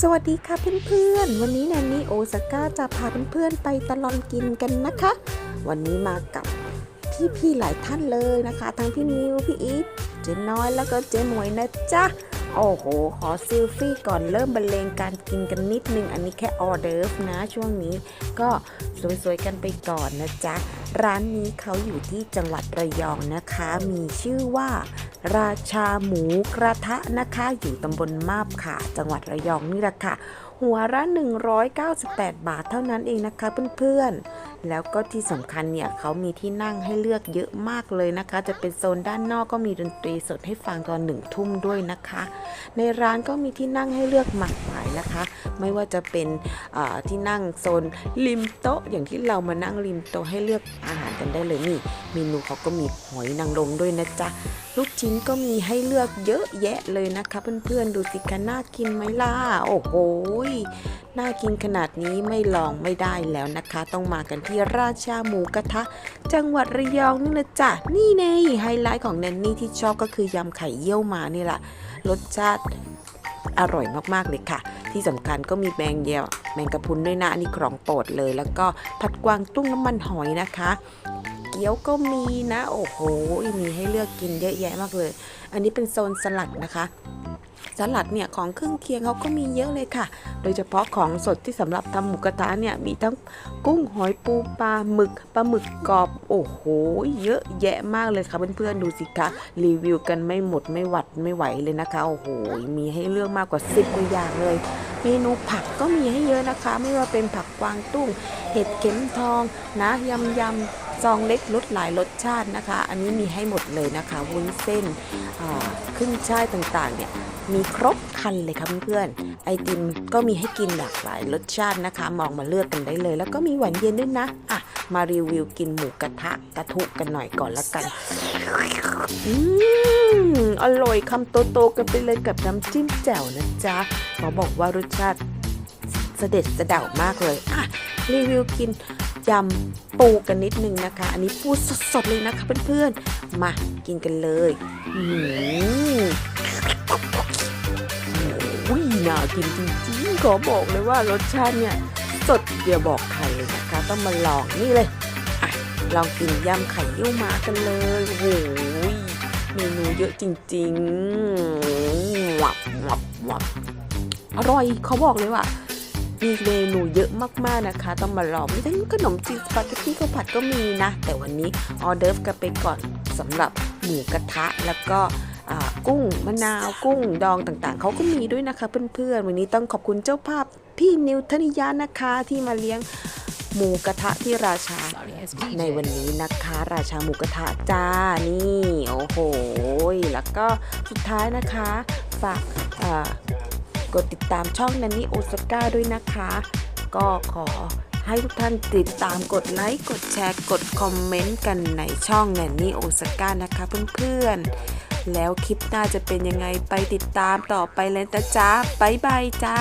สวัสดีค่ะเพื่อนๆ วันนี้แนนนี่โอซาก้าจะพาเพื่อนๆไปตลอดกินกันนะคะ วันนี้มากับพี่ๆหลายท่านเลยนะคะ ทั้งพี่นิวพี่อีฟเจ๊น้อยแล้วก็เจ๊หมวยนะจ๊ะ โอ้โห ขอซิลฟี่ก่อนเริ่มบรรเลงการกินกันนิดนึง อันนี้แค่ออเดิร์ฟนะช่วงนี้ ก็สวยๆกันไปก่อนนะจ๊ะ ร้านนี้เขาอยู่ที่จังหวัดระยองนะคะ มีชื่อว่า ราชาหมูกระทะนะคะ อยู่ตำบลมาบขาจังหวัดระยองนี่แหละค่ะ หัวละ198 บาทเท่านั้นเองนะคะเพื่อนๆ แล้วก็ที่สำคัญเนี่ยเขามีที่นั่งให้เลือกเยอะมากเลยนะคะ จะเป็นโซนด้านนอกก็มีดนตรีสดให้ฟังตอนหนึ่งทุ่มด้วยนะคะ ในร้านก็มีที่นั่งให้เลือกมากมายนะคะ ไม่ว่าจะเป็นที่นั่งโซนริมโต๊ะอย่างที่เรามานั่งริมโต๊ะให้เลือกอาหารกันได้เลยนี่เมนูเขาก็มีหอยนางรมด้วยนะจ๊ะ ลูกชิ้นก็มีให้เลือกเยอะแยะเลยนะคะเพื่อนๆ ดูสิคะน่ากินไหมล่ะ โอ้โหยน่ากินขนาดนี้ไม่ลองไม่ได้แล้วนะคะ ต้องมากันที่ราชาหมูกระทะ จังหวัดระยองนี่นะจ๊ะ นี่ไงไฮไลท์ของแนนนี่ที่ชอบก็คือยำไข่เยี่ยวมานี่แหละรสชาติอร่อยมากๆเลยค่ะ ที่สำคัญก็มีแมงเยียวแมงกะพรุนด้วยนะอันนี่ของโปรดเลย แล้วก็ผัดกวางตุ้งน้ำมันหอยนะคะ เกี๊ยวก็มีนะโอ้โหมีให้เลือกกินเยอะแยะมากเลย อันนี้เป็นโซนสลัดนะคะสลัดเนี่ยของเครื่องเคียงเขาก็มีเยอะเลยค่ะ โดยเฉพาะของสดที่สำหรับทำหมูกระทะเนี่ยมีทั้งกุ้งหอยปูปลาหมึกปลาหมึกกรอบโอ้โห เยอะแยะมากเลยค่ะเพื่อนๆดูสิคะรีวิวกันไม่หมดไม่หวัดไม่ไหวเลยนะคะโอ้โหมีให้เลือกมากกว่า10กว่าอย่างเลย เมนูผักก็มีให้เยอะนะคะ ไม่ว่าเป็นผักกวางตุ้ง เห็ดเข็มทองนะยำยำ ซองเล็กรสหลายรสชาตินะคะ อันนี้มีให้หมดเลยนะคะวุ้นเส้นขึ้นช่ายต่างๆเนี่ยมีครบคันเลยค่ะเพื่อนๆไอติมก็มีให้กินหลากหลายรสชาตินะคะ มองมาเลือกกันได้เลย แล้วก็มีหวานเย็นด้วยนะอะมารีวิวกินหมูกระทะกระทุกันหน่อยก่อนละกันอืมอร่อยคำโตๆกันไปเลยกับน้ำจิ้มแจ่วนะจ๊ะขอบอกว่ารสชาติเสด็จเสะเดามากเลยอะรีวิวกิน ยำปูกันนิดนึงนะคะ อันนี้ปูสดๆเลยนะคะเพื่อนๆ มากินกันเลยอืมโอ้ยน่ากินจริงๆ ขอบอกเลยว่ารสชาติเนี่ย สดเดี๋ยวบอกใครเลยนะคะ ต้องมาลองนี่เลยอะลองกินยำไข่เยี่ยวม้ากันเลยโอ้โหยเมนูเยอะจริงๆวับวับวับอร่อยเขาบอกเลยว่า มีเมนูเยอะมากๆนะคะ ต้องมาลองมีทั้งขนมจีนสปาเกตตี้ข้าวผัดก็มีนะ แต่วันนี้ออเดิร์ฟกันไปก่อนสำหรับหมูกระทะแล้วก็กุ้งมะนาวกุ้งดองต่างๆ เขาก็มีด้วยนะคะเพื่อนๆ วันนี้ต้องขอบคุณเจ้าภาพพี่นิวธนิยานะคะที่มาเลี้ยงหมูกระทะที่ราชาในวันนี้นะคะ ราชาหมูกระทะจ้านี่ โอ้โห แล้วก็สุดท้ายนะคะ ฝากอ่า กดติดตามช่องนันนี่โอซาก้าด้วยนะคะ ก็ขอให้ทุกท่านติดตามกดไลค์ กดแชร์ กดคอมเมนต์กันในช่องแนนนี่โอซาก้านะคะเพื่อนๆ แล้วคลิปหน้าจะเป็นยังไงไปติดตามต่อไปเลยนะจ๊ะ บ๊ายบายจ้า